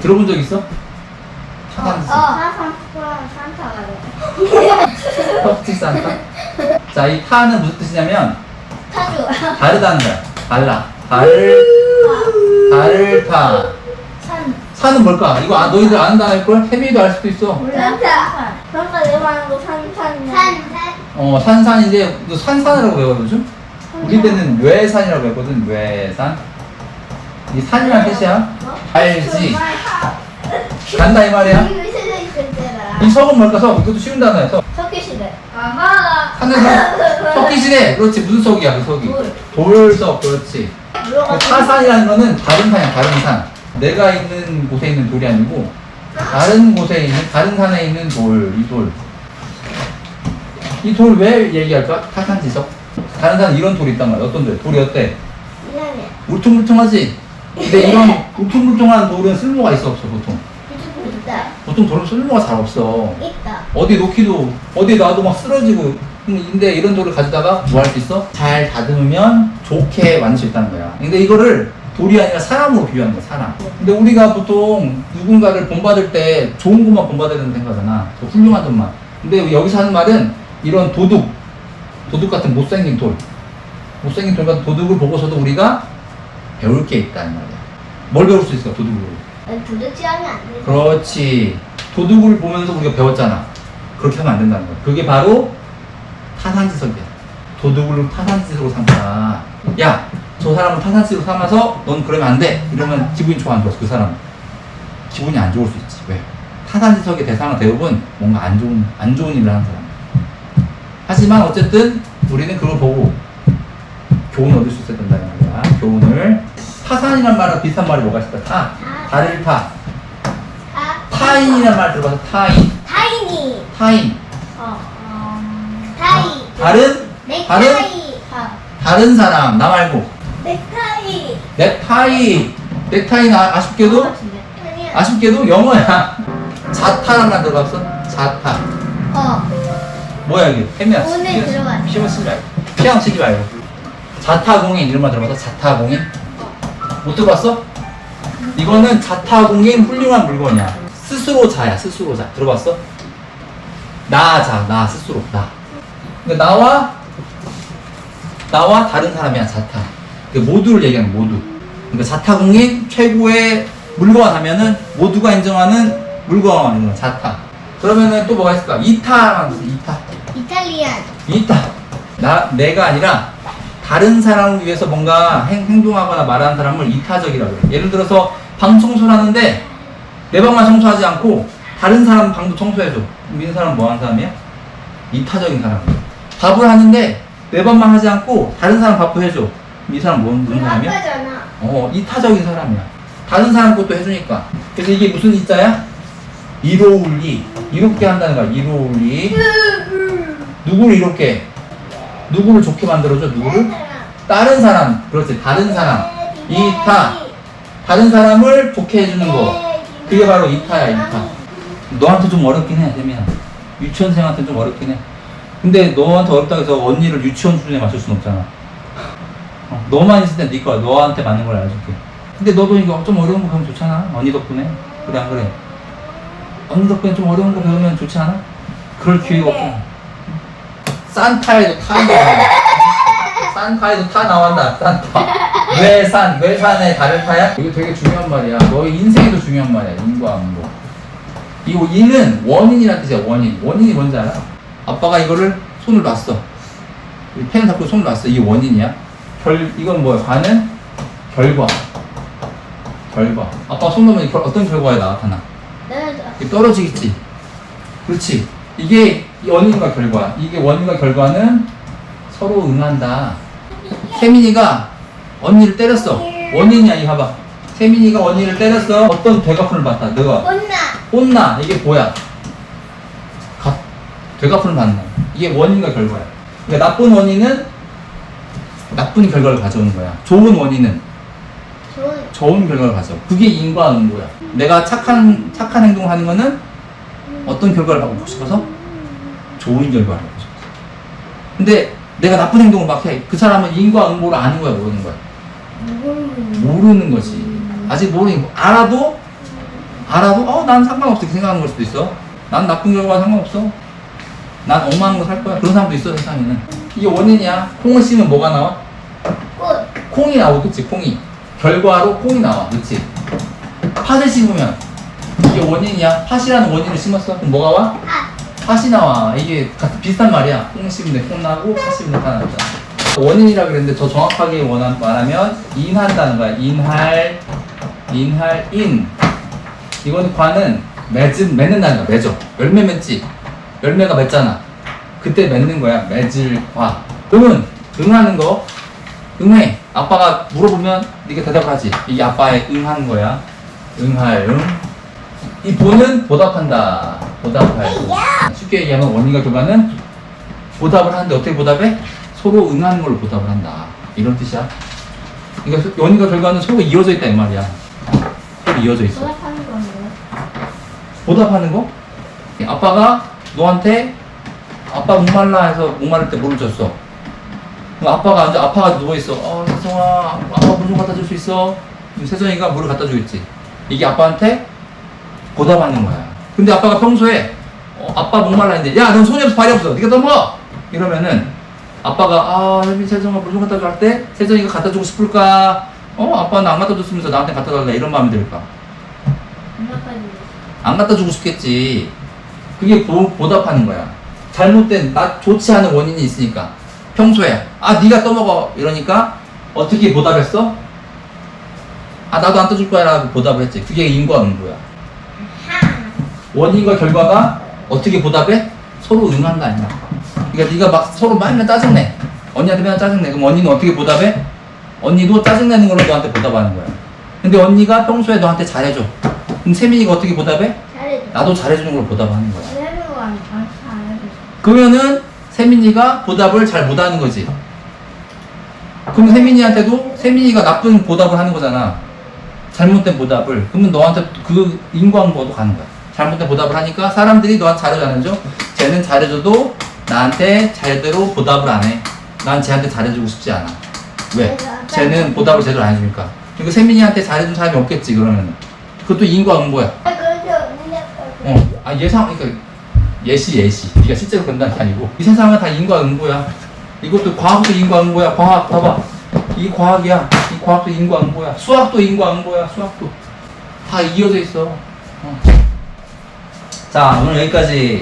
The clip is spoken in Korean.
들어본 적 있어? 타산지석. 사상 프랑 산타가 돼. 턱지 산타. 자, 이 타는 무슨 뜻이냐면 타주. 다르다는 거야. 달라. 달, 달을 타. 산. 산은 뭘까? 이거 아, 너희들 아는 단어일걸? 혜민이도 알 수도 있어. 산타. 그러니까 내 말은 거 산, 산. 산, 산. 어, 산산인데, 너 산산이라고 외워, 요즘? 우리 때는 외산이라고 외거든, 외산. 이 산이란 뜻이야. 알지. 간다, 이 말이야. 있을 때라. 이 석은 뭘까, 석? 이것도 쉬운 단어야, 석. 석기 시대. 아하. 산은 석. 석기시대. 그렇지, 무슨 석이야, 그 석이? 돌. 돌석, 그렇지. 타산이라는 거는 다른 산이야, 다른 산. 내가 있는 곳에 있는 돌이 아니고, 다른 곳에 있는, 다른 산에 있는 돌, 이 돌. 이 돌 왜 얘기할까? 타산 지석? 다른 산에 이런 돌이 있단 말이야. 어떤 돌? 돌이 어때? 이상해. 울퉁불퉁하지? 근데 이런 울퉁불퉁한 돌은 쓸모가 있어, 없어, 보통? 있다. 보통 돌은 쓸모가 잘 없어. 있다. 어디 놓기도, 어디 놔도 막 쓰러지고. 근데 이런 돌을 가져다가 뭐 할 수 있어? 잘 다듬으면 좋게 만들 수 있다는 거야. 근데 이거를 돌이 아니라 사람으로 비유하는 거야, 사람. 근데 우리가 보통 누군가를 본받을 때 좋은 것만 본받아야 된다고 생각하잖아. 더 훌륭한 것만. 근데 여기서 하는 말은 이런 도둑, 도둑 같은 못생긴 돌. 못생긴 돌 같은 도둑을 보고서도 우리가 배울 게 있다는 말이야. 뭘 배울 수 있을까, 도둑으로? 도둑질 하면 안 돼. 그렇지. 도둑을 보면서 우리가 배웠잖아. 그렇게 하면 안 된다는 거야. 그게 바로 타산지석이야. 도둑을 타산지석으로 삼다. 야, 저 사람은 타산지석으로 삼아서 넌 그러면 안 돼. 이러면 기분이 좋아 안 좋아? 그 사람은. 기분이 안 좋을 수 있지. 왜? 타산지석의 대상은 대부분 뭔가 안 좋은, 안 좋은 일을 하는 사람. 하지만 어쨌든 우리는 그걸 보고 교훈을 얻을 수 있어야 된다 교훈을. 타산이란 말과 비슷한 말이 뭐가 있을까? 타. 달을 타. 타. 타인이란 말 들어봐서 타인. 타이니. 타인. 어. 음, 타이. 다른 넥타이. 아, 다른 사람 나 말고 넥타이. 넥타이 넥타이는 아, 아쉽게도 아니야. 아쉽게도 영어야 자타란 말 들어봤어? 자타 어. 뭐야 이게 혜미야 오늘 들어봤어. 피아노 치지 말고 피아노 치지 말고 자타공인 이런 말 들어봤어? 자타공인 못 들어봤어? 이거는 자타공인 훌륭한 물건이야. 스스로 자야 스스로 자. 들어봤어? 나 자 나 스스로 나. 근데 나와 나와 다른 사람이야 자타. 그 모두를 얘기하는 모두. 그러니까 자타공인 최고의 물건 하면은 모두가 인정하는 물건 이런 거 자타. 그러면은 또 뭐가 있을까? 이타라는 거 이타. 이탈리안. 이타. 나 내가 아니라 다른 사람을 위해서 뭔가 행, 행동하거나 말하는 사람을 이타적이라고 그래 예를 들어서 방 청소를 하는데 내 방만 청소하지 않고 다른 사람 방도 청소해줘 이 사람은 뭐 하는 사람이야? 이타적인 사람이야 밥을 하는데 내 밥만 하지 않고 다른 사람 밥도 해줘 이 사람 뭐, 무슨 사람이야? 어, 이타적인 사람이야. 다른 사람 것도 해주니까. 그래서 이게 무슨 이자야? 이로울리. 이롭게 한다는 거야, 이로울리. 누구를 이롭게? 누구를 좋게 만들어줘, 누구를? 다른 사람. 그렇지, 다른 사람. 이타. 다른 사람을 좋게 해주는 거. 그게 바로 이타야, 이타. 너한테 좀 어렵긴 해, 세미야. 유치원생한테 좀 어렵긴 해. 근데 너한테 어렵다고 해서 언니를 유치원 수준에 맞출 순 없잖아. 어, 너만 있을 땐네 거야. 너한테 맞는 걸 알려줄게. 근데 너도 이거 좀 어려운 거 배우면 좋잖아. 언니 덕분에. 그래, 안 그래? 언니 덕분에 좀 어려운 거 배우면 좋지 않아? 그럴 기회가 없잖아. 산타에도 타 나와. 산타에도 타 나왔다. 산타. 왜 산? 왜 산에 달을 타야? 이거 되게 중요한 말이야. 너의 인생에도 중요한 말이야. 인과 응도. 이 인은 원인이라는 뜻이야. 원인. 원인이 뭔지 알아? 아빠가 이거를 손을 놨어. 이 펜을 잡고 손을 놨어. 이게 원인이야. 결 이건 뭐야? 관은 결과. 결과. 아빠 손 놓으면 이거 어떤 결과가 나타나? 떨어지겠지. 그렇지. 이게 원인과 결과. 이게 원인과 결과는 서로 응한다. 세민이가 언니를 때렸어. 원인이야, 이 봐봐. 세민이가 언니를 때렸어. 어떤 되갚음을 받다. 너가 혼나. 혼나. 이게 뭐야? 갚, 되갚음을 받는. 이게 원인과 결과야. 그러니까 나쁜 원인은 나쁜 결과를 가져오는 거야. 좋은 원인은 좋은. 좋은 결과를 가져. 그게 인과 응보야. 내가 착한 착한 행동을 하는 거는 어떤 결과를 받고 싶어서 좋은 결과를 받고 싶어서. 근데 내가 나쁜 행동을 막 해. 그 사람은 인과 응보를 아는 거야, 모르는 거야. 모르는. 거지. 아직 모르는 거. 알아도 알아도 어 난 상관없어 이렇게 생각하는 걸 수도 있어 난 나쁜 결과 상관없어 난 엉망한 거 살 거야 그런 사람도 있어 세상에는 이게 원인이야 콩을 씹으면 뭐가 나와? 꽃. 콩이 나오겠지 콩이 결과로 콩이 나와 그치 팥을 씹으면 이게 원인이야? 팥이라는 원인을 심었어? 그럼 뭐가 와? 아. 팥이 나와. 이게 같은 비슷한 말이야. 콩 씹으면 콩 나고 팥 씹으면 팥 난다. 원인이라 그랬는데 더 정확하게 원한 말하면 인한다는 거야. 인할 인할 인. 이거는 과는 맺은 맺는다는 거야. 맺어. 열매 맺지. 열매가 맺잖아. 그때 맺는 거야. 맺을 과. 응은 응하는 거. 응해. 아빠가 물어보면 네가 대답하지. 이게 아빠의 응하는 거야. 응할 응 이 보는 보답한다 보답할 쉽게 얘기하면 원인과 결과는 보답을 하는데 어떻게 보답해? 서로 응하는 걸로 보답을 한다 이런 뜻이야 그러니까 소- 원인과 결과는 서로 이어져 있다 이 말이야 서로 이어져 있어 보답하는 건 뭐야? 보답하는 거? 아빠가 너한테 아빠 목말라 해서 목마를 때 물을 줬어. 그럼 아빠가 앉아 아빠가 누워 있어. 어 세성아 아빠 물 좀 갖다 줄 수 있어? 그럼 세성이가 물을 갖다 주겠지. 이게 아빠한테 보답하는 거야. 근데 아빠가 평소에 어, 아빠 목말라 했는데 야 넌 손이 없어 발이 없어. 네가 넘어. 이러면은 아빠가 아 혜민 세성아 물좀 갖다 줘할때 세성이가 갖다 주고 싶을까? 어 아빠는 안 갖다 줬으면서 나한테 갖다 달라 이런 마음이 들까? 안 갖다 주고 싶겠지. 그게 보, 보답하는 거야. 잘못된 나 좋지 않은 원인이 있으니까 평소에 아 네가 떠먹어 이러니까 어떻게 보답했어? 아 나도 안 떠줄 거야라고 보답을 했지. 그게 인과응보야. 원인과 결과가 어떻게 보답해? 서로 응한 거 아니야. 그러니까 네가 막 서로 맨날 짜증내. 언니한테 맨날 짜증내. 그럼 언니는 어떻게 보답해? 언니도 짜증내는 걸로 너한테 보답하는 거야. 근데 언니가 평소에 너한테 잘해줘. 그럼 세민이가 어떻게 보답해? 잘해줘. 나도 잘해주는 걸 보답하는 거야. 거 아니야? 잘해줘. 그러면은 세민이가 보답을 잘 못하는 거지. 그럼 세민이한테도 세민이가 나쁜 보답을 하는 거잖아. 잘못된 보답을. 그러면 너한테 그 인과응보도 가는 거야. 잘못된 보답을 하니까 사람들이 너한테 잘해줘 안 해줘? 쟤는 잘해줘도 나한테 제대로 보답을 안 해. 난 쟤한테 잘해주고 싶지 않아. 왜? 쟤는 보답을 제대로 안 해주니까. 그러니까 세민이한테 잘해준 사람이 없겠지 그러면. 그것도 인과 응보야. 아, 그렇게 없는데. 어, 아 예상, 그러니까 예시 예시. 네가 실제로 그런다는 게 아니고 이 세상은 다 인과 응보야. 이것도 과학도 인과 응보야. 과학 봐봐. 이 과학이야. 이 과학도 인과 응보야. 수학도 인과 응보야. 수학도 다 이어져 있어. 어. 자 오늘 여기까지.